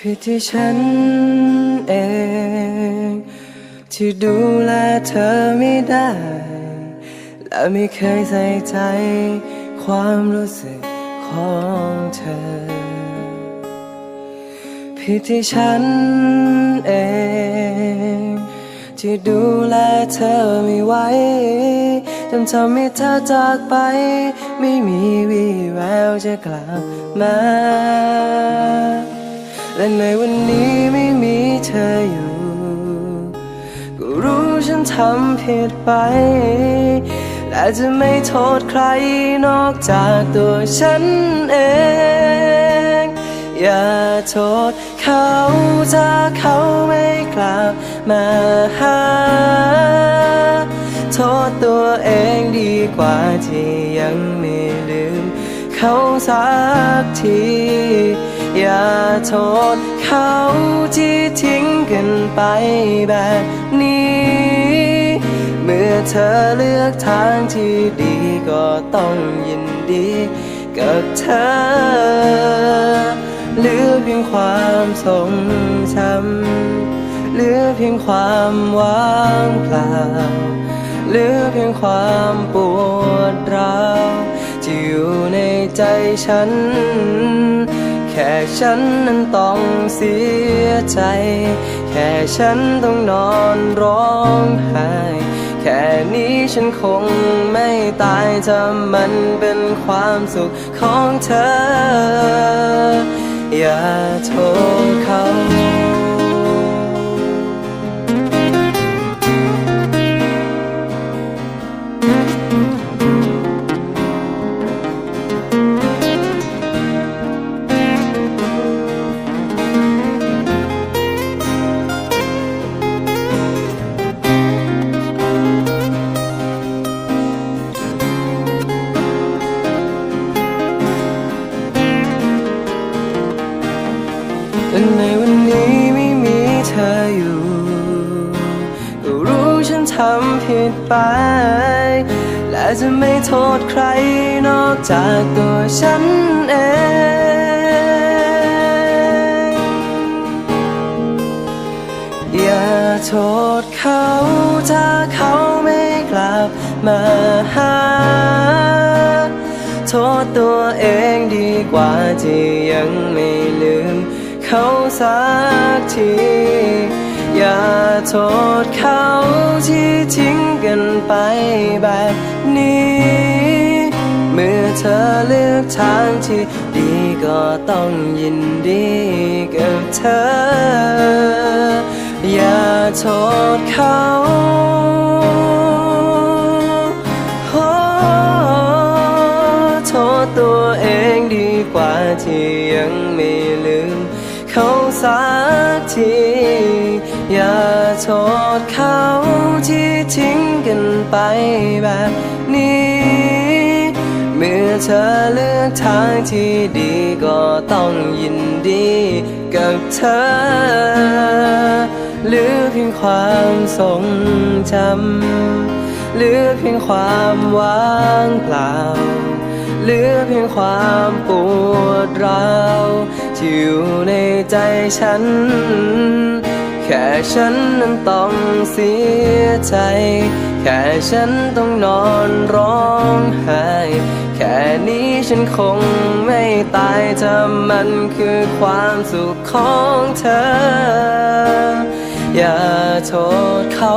ผิดที่ฉันเอง ที่ดูแลเธอไม่ได้ และไม่เคยใส่ใจ ความรู้สึกของเธอ ผิดที่ฉันเอง ที่ดูแลเธอไม่ไหวจนทำให้เธอจากไป ไม่มีวี่แววจะกลับมา และในวันนี้ไม่มีเธออยู่ ก็รู้ฉันทำผิดไป และจะไม่โทษใครนอกจากตัวฉันเอง อย่าโทษเขาถ้าเขาไม่กลับมาหา โทษตัวเองดีกว่าที่ยังไม่ลืม เขาสักที อย่าโทษเขาที่ทิ้งกันไปแบบนี้ เมื่อเธอเลือกทางที่ดีก็ต้องยินดีกับเธอเหลือเพียงความทรงจำเหลือเพียงความว่างเปล่าเหลือเพียงความปวดร้าวที่อยู่ในใจฉัน ค่ฉันนั้นต้องเสียใจ แค่ฉันต้องนอนร้องไห้แค่นี้ฉันคงไม่ตายถ้ามันเป็นความสุขของเธอ อย่าโทษเขา ทำผิดไป และจะไม่โทษใครนอกจากตัวฉันเองอย่าโทษเขาถ้าเขาไม่กลับมาหา โทษตัวเองดีกว่าที่ยังไม่ลืม เขาสักที อย่าโทษเขาที่ทิ้งกันไปแบบนี้ เมื่อเธอเลือกทางที่ดีก็ต้องยินดีกับเธอ อย่าโทษเขาโอ้โทษตัวเองดีกว่าที่ยังไม่ลืม เขาสักที อย่าโทษเขาที่ทิ้งกันไปแบบนี้ เมื่อเธอเลือกทางที่ดีก็ต้องยินดีกับเธอเหลือเพียงความทรงจำเหลือเพียงความว่างเปล่าเหลือเพียงความปวดร้าวที่อยู่ในใจฉัน แค่ฉันนั้นต้องเสียใจ แค่ฉันต้องนอนร้องไห้ แค่นี้ฉันคงไม่ตายถ้ามันคือความสุขของเธอ อย่าโทษเขา